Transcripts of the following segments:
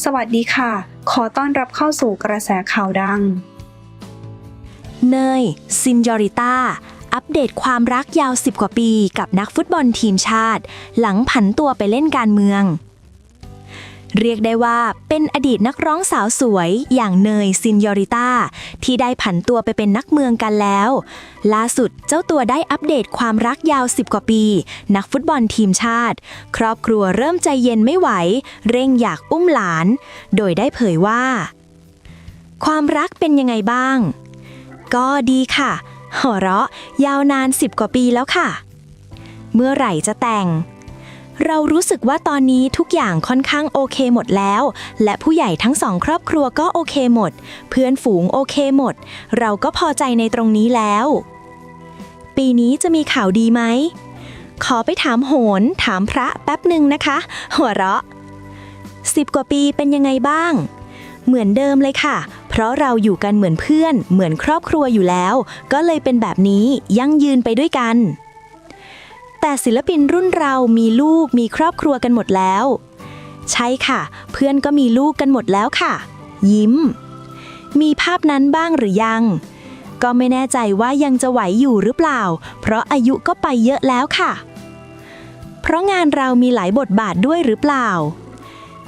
สวัสดีค่ะ ขอต้อนรับเข้าสู่กระแสข่าวดัง เนย ซินยอริต้า อัปเดตความรักยาว 10 กว่าปีกับนักฟุตบอลทีมชาติ หลังผันตัวไปเล่นการเมือง เรียกได้ว่าเป็นอดีตนักร้องสาวสวยอย่างเนยซินยอริต้าที่ได้ผันตัวไปเป็นนักเมืองกันแล้ว ล่าสุดเจ้าตัวได้อัปเดตความรักยาว 10 กว่าปี นักฟุตบอลทีมชาติ ครอบครัวเริ่มใจเย็นไม่ไหว เร่งอยากอุ้มหลาน โดยได้เผยว่า ความรักเป็นยังไงบ้าง ก็ดีค่ะหัวเราะยาวนาน 10 กว่าปีแล้วค่ะ เมื่อไหร่จะแต่ง เรารู้สึกว่าตอนนี้ทุกอย่างค่อนข้างโอเคหมดแล้ว และผู้ใหญ่ทั้งสองครอบครัวก็โอเคหมด เพื่อนฝูงโอเคหมด เราก็พอใจในตรงนี้แล้ว ปีนี้จะมีข่าวดีไหม ขอไปถามโหน ถามพระแป๊บหนึ่งนะคะ หัวเราะสิบกว่าปีเป็นยังไงบ้าง เหมือนเดิมเลยค่ะ เพราะเราอยู่กันเหมือนเพื่อน เหมือนครอบครัวอยู่แล้ว ก็เลยเป็นแบบนี้ยั่งยืนไปด้วยกัน แต่ศิลปินรุ่นเรามีลูกมีครอบครัวกันหมดแล้ว ใช่ค่ะ เพื่อนก็มีลูกกันหมดแล้วค่ะ ยิ้ม มีภาพนั้นบ้างหรือยัง ก็ไม่แน่ใจว่ายังจะไหวอยู่หรือเปล่า เพราะอายุก็ไปเยอะแล้วค่ะ เพราะงานเรามีหลายบทบาทด้วยหรือเปล่า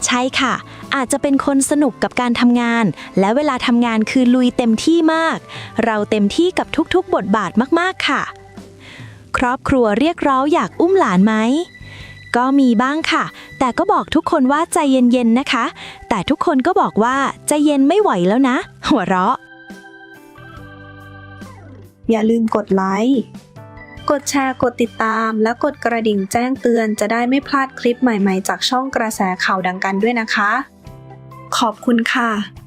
ใช่ค่ะ อาจจะเป็นคนสนุกกับการทำงาน และเวลาทำงานคือลุยเต็มที่มาก เราเต็มที่กับทุกๆ บทบาทมากๆค่ะ ครอบครัวเรียกร้องอยากอุ้มหลานไหม ก็มีบ้างค่ะ แต่ก็บอกทุกคนว่าใจเย็นๆนะคะ แต่ทุกคนก็บอกว่าใจเย็นไม่ไหวแล้วนะ หัวเราะ อย่าลืมกดไลค์กดแชร์กดติดตาม และกดกระดิ่งแจ้งเตือนจะได้ไม่พลาดคลิปใหม่ๆ จากช่องกระแสข่าวดังกันด้วยนะคะ ขอบคุณค่ะ